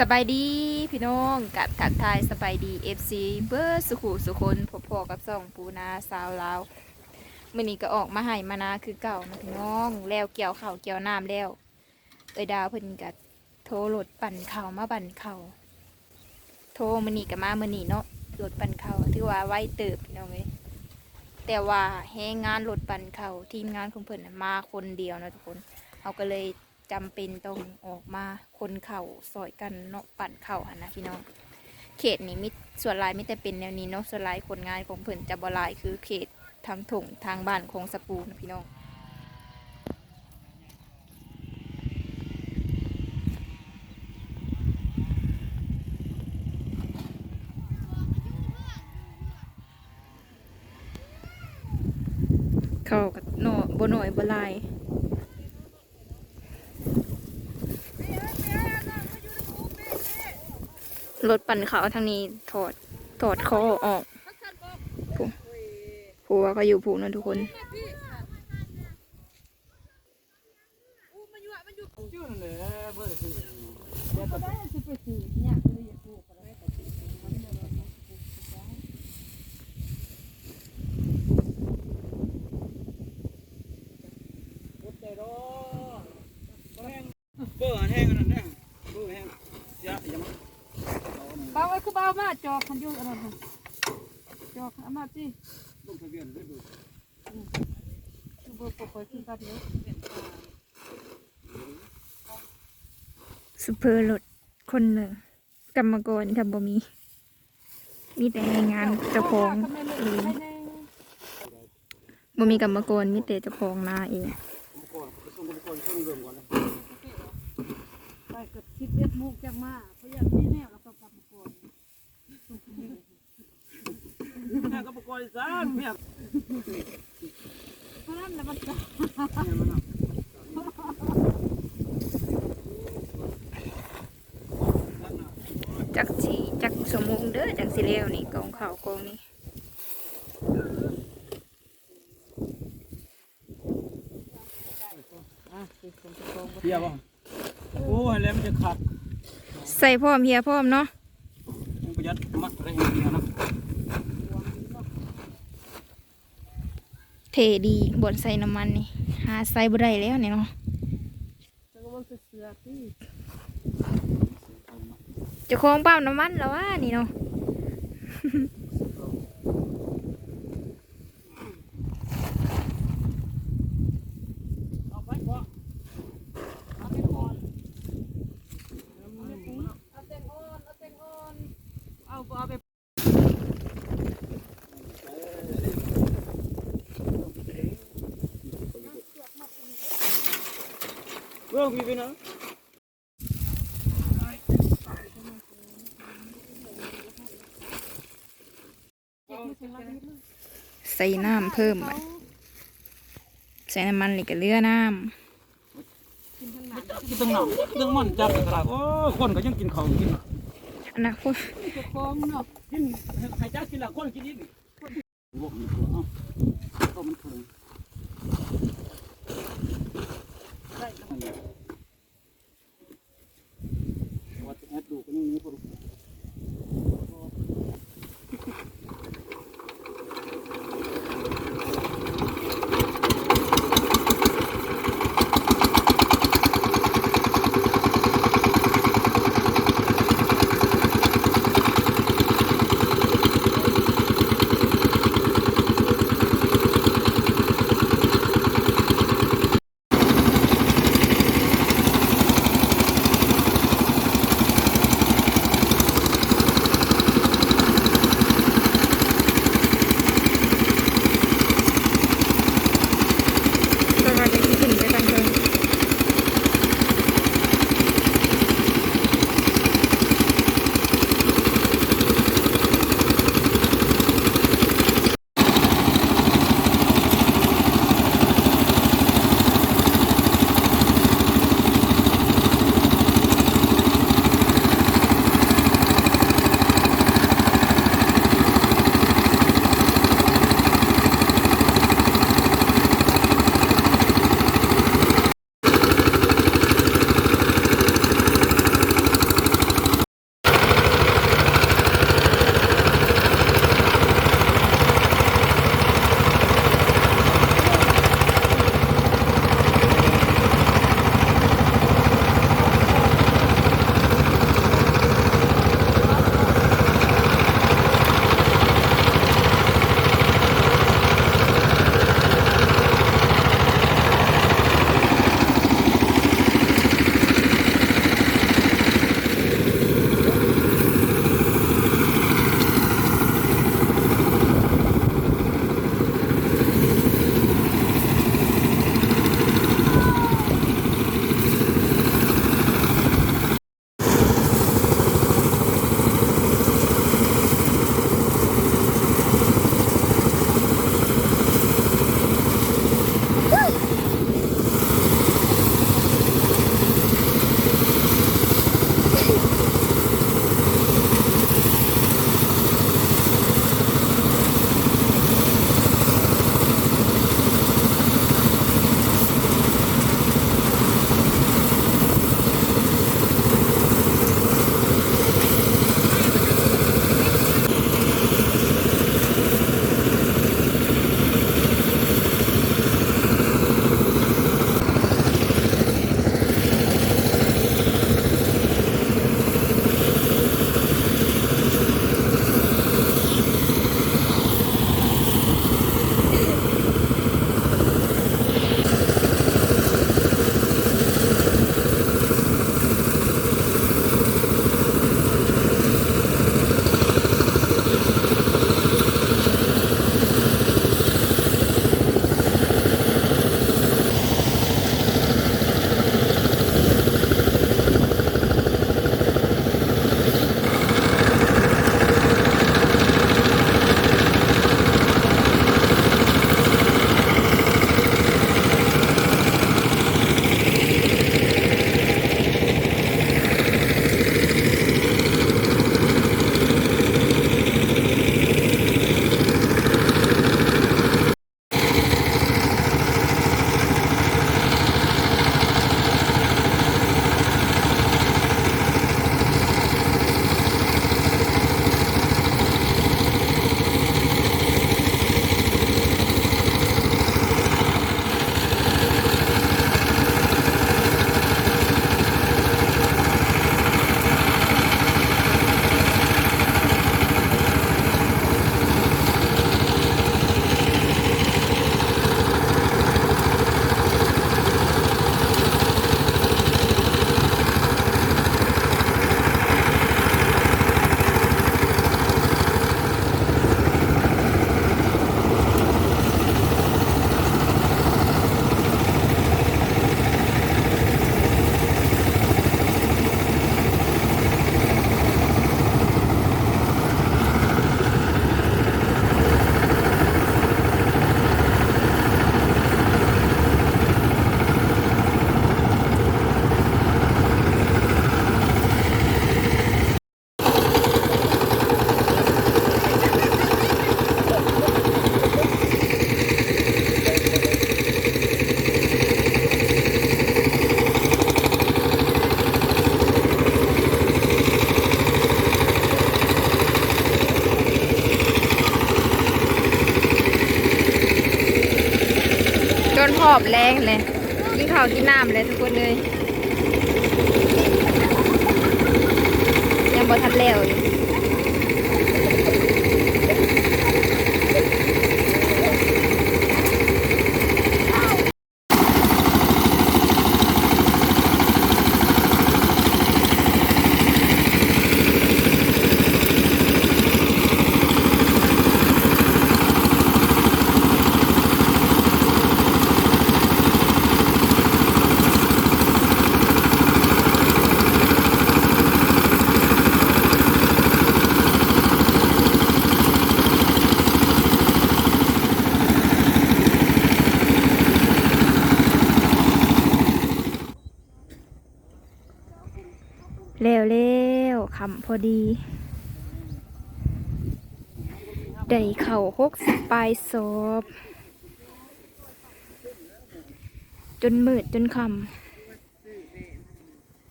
สบายดีพี่น้องกับทักทายสบายดี FC เบอร์สุขุสุคนพบๆกับสองปูนาสาวลาวมื่อนี้ก็ออกมาให้มานาคือเก่านะพี่น้องแล้วเกี่ยวข้าวเกี่ยวน้ำแล้วเอ้ยดาวเพิ่นก็โทรรถปั่นเข้ามาปั่นเข้าโทรมื่อนี้ก็มามื่อนี้เนาะรถปั่นเข้าถือว่าไว้เติบพี่น้องเอ้ยแต่ว่าแฮงงานรถปั่นเข้าทีมงานของเพิ่นมาคนเดียวนะทุกคนเขาก็เลย จำเป็นต้องออกมาคนเข่าซอยกันเนาะปั่นเข่าหันนะพี่น้อง เขตนี้มิส่วนลายมิแต่เป็นแนวนี้เนาะส่วนลายคนงานของเพิ่นจะบลายคือเขตทางถงทางบ้านของสปูนะพี่น้องเขากับโนบหน่อยบลาย รถปั่นเขาวทางนี้ถอดถอดคอออกผูผัวก็อยู่ผูนั่นทุกคนชื่อนั่นแหละเบอร์สี่เบอร์แห้งนั่นแหละเบอร์แห้งยะยัง เบาไว้คือเบามา จอกคันอยู่อันนั้นค่ะจอกเอามาสิลงทะเบียนได้ดูคือเบอร์ปกติคือกันเนาะซูเปอร์รถคนหนึ่งกรรมกรกับบ่มี มีแต่งานเจ้าของเองบ่มีกรรมกรมีแต่เจ้าของนาเองก่อนไปส่งอุปกรณ์เครื่องเริ่มก่อนนะไปกับคิดเอ็ดมุกจังมาเพราะอย่างนี้แนวเราก็กลับมาก่อน แม่ก็อุปกรณ์สามแม่เพราะนั้นแหละมันจะแม่มันน่ะจักสีจักสมงเด้อจังสิเลวนี่กองข่าวกองนี้เพียบ่โอ้ยแล้วมันจะขัดใส่พร้อมเฮียพร้อมเนาะประหยัดมัดอะไรอย่างเงี้ยนะ เทดีบนใส่น้ำมันนี่หาใส่บ่ได้แล้วนี่เนาะจะคองเป้าน้ำมันแล้วว่านี่เนาะเอาไปก่อน เอาไปก่อนเอาเต็งอ่อนเอาเต็งอ่อนเอาเอาไป เรื่องพี่ไปนะใส่น้ำเพิ่มบัดใส่น้ำมันนี่ก็เหลือน้กินตั้งหนาวเรื่องมันจับกระดาษโอ้คนก็ยังกินของกินำอนาคตเจ้าของเนาะกินให้จ้ากินละคนกินนิดพวกนี้ตัวเอ้าก็มันถึง อบแรงเลยกินข้าวกินน้ำเลยทุกคนเลยยังบ่ทันแล้วอยู่ แล้วแล้วคำพอดี ได้เข่าหกสิบปลายศพจนมืดจนค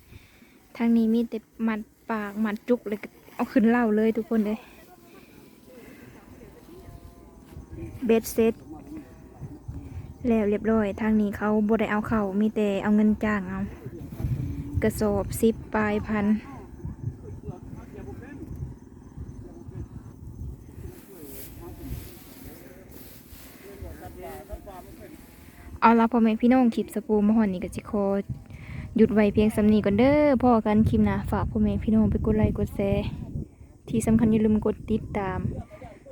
ำทางนี้มีแต่หมัดปากหมัดจุกเลยเอาขึ้นเล่าเลยทุกคนเลยเบสเซ็ตแล้วเรียบร้อย ทางนี้เขาบ่ได้เอาเข่ามีแต่เอาเงินจ้างเอา กระสอบสิบปลายพันเอาละพ่อแม่พี่น้องคลิปสปูมหอนนี่ก็จิโคหยุดไว้เพียงสำนีก่อนเด้อพ่อกันคลิปนะฝากพ่อแม่พี่น้องไปกดไลค์กดแชร์ที่สำคัญอย่าลืมกดติดตาม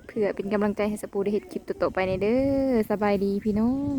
เพื่อเป็นกำลังใจให้สปูได้เห็นคลิปต่อๆไปในเด้อสบายดีพี่น้อง